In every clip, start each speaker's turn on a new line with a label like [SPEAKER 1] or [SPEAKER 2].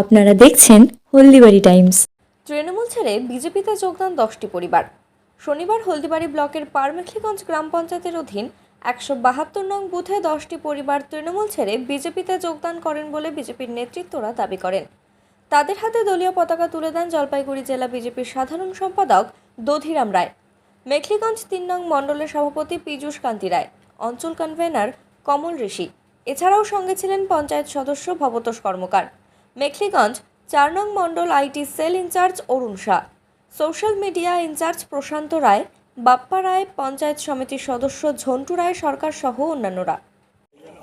[SPEAKER 1] আপনারা দেখছেন হলদিবাড়ি টাইমস।
[SPEAKER 2] তৃণমূল ছেড়ে বিজেপিতে যোগদান দশটি পরিবার। শনিবার হলদিবাড়ি ব্লকের পারমেখলিগঞ্জ গ্রাম পঞ্চায়েতের অধীন একশো বাহাত্তর নং বুথে দশটি পরিবার তৃণমূল ছেড়ে বিজেপিতে যোগদান করেন বলে বিজেপির নেতৃত্বরা দাবি করেন। তাদের হাতে দলীয় পতাকা তুলে দেন জলপাইগুড়ি জেলা বিজেপির সাধারণ সম্পাদক দধিরাম রায়। মেখলিগঞ্জ তিন নং মণ্ডলের সভাপতি পীযূষ কান্তি রায়। অঞ্চল কনভেনার কমল ঋষি। এছাড়াও সঙ্গে ছিলেন পঞ্চায়েত সদস্য ভবতোষ কর্মকার। মেখলিগঞ্জ চার নং মণ্ডল IT cell incharge Arun Shah. Social media incharge Prashanta Roy Bappa Roy panchayat সমিতির সদস্য ঝন্টু রায় সরকার সহ অন্যান্যরা।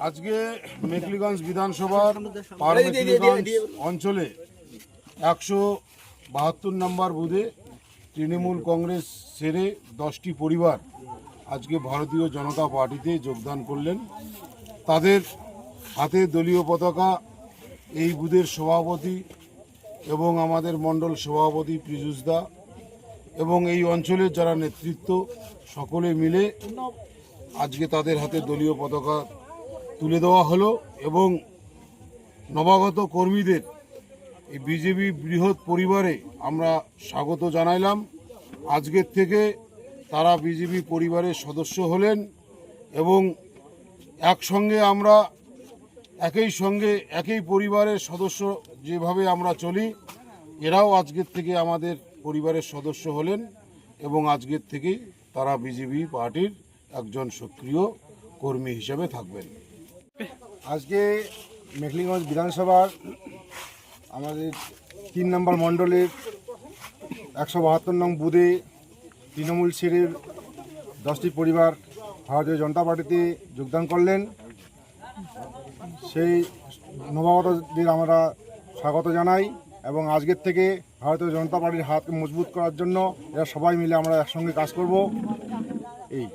[SPEAKER 3] আজকে মেখলিগঞ্জ বিধানসভার মেখলিগঞ্জ অঞ্চলে একশো বাহাত্তর নম্বর বুধে তৃণমূল কংগ্রেস ছেড়ে দশটি পরিবার আজকে ভারতীয় জনতা পার্টিতে যোগদান করলেন। তাদের হাতে দলীয় পতাকা, এই বুথের সভাপতি এবং আমাদের মণ্ডল সভাপতি পীযুষ দা এবং এই অঞ্চলের যারা নেতৃত্ব, সকলে মিলে আজকে তাদের হাতে দলীয় পতাকা তুলে দেওয়া হলো এবং নবাগত কর্মীদের, এই বিজেপি বৃহৎ পরিবারে আমরা স্বাগত জানাইলাম। আজকের থেকে তারা বিজেপি পরিবারের সদস্য হলেন এবং একসঙ্গে আমরা, একই সঙ্গে, একই পরিবারের সদস্য যেভাবে আমরা চলি, এরাও আজকের থেকে আমাদের পরিবারের সদস্য হলেন এবং আজকের থেকেই তারা বিজেপি পার্টির একজন সক্রিয় কর্মী হিসেবে থাকবেন।
[SPEAKER 4] আজকে মেখলিগঞ্জ বিধানসভার আমাদের তিন নম্বর মণ্ডলের একশো বাহাত্তর নং বুথে তৃণমূল ছেড়ে দশটি পরিবার ভারতীয় জনতা পার্টিতে যোগদান করলেন। সেই নবাগতদের আমরা স্বাগত জানাই এবং আজকের থেকে ভারতীয় জনতা পার্টির হাতকে মজবুত করার জন্য এরা সবাই মিলে আমরা একসঙ্গে কাজ করব। এই।